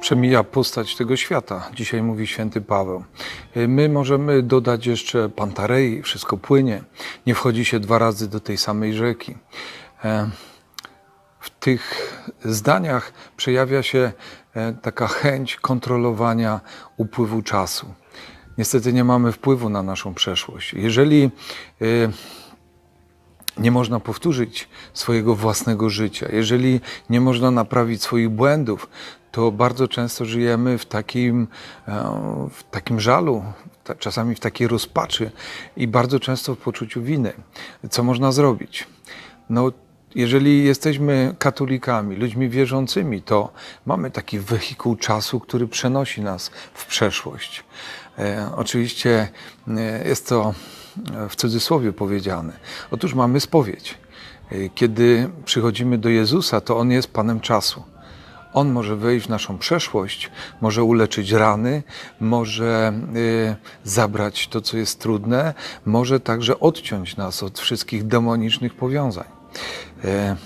przemija postać tego świata. Dzisiaj mówi święty Paweł. Y, My możemy dodać jeszcze Pantarei, wszystko płynie. Nie wchodzi się dwa razy do tej samej rzeki. E, W tych zdaniach przejawia się e, taka chęć kontrolowania upływu czasu. Niestety nie mamy wpływu na naszą przeszłość. Jeżeli y, nie można powtórzyć swojego własnego życia, jeżeli nie można naprawić swoich błędów, to bardzo często żyjemy w takim, e, w takim żalu, czasami w takiej rozpaczy i bardzo często w poczuciu winy. Co można zrobić? No, jeżeli jesteśmy katolikami, ludźmi wierzącymi, to mamy taki wehikuł czasu, który przenosi nas w przeszłość. E, oczywiście e, jest to w cudzysłowie powiedziane. Otóż mamy spowiedź. E, Kiedy przychodzimy do Jezusa, to On jest Panem czasu. On może wejść w naszą przeszłość, może uleczyć rany, może y, zabrać to, co jest trudne, może także odciąć nas od wszystkich demonicznych powiązań. E,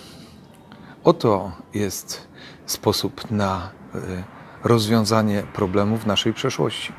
Oto jest sposób na rozwiązanie problemów naszej przeszłości.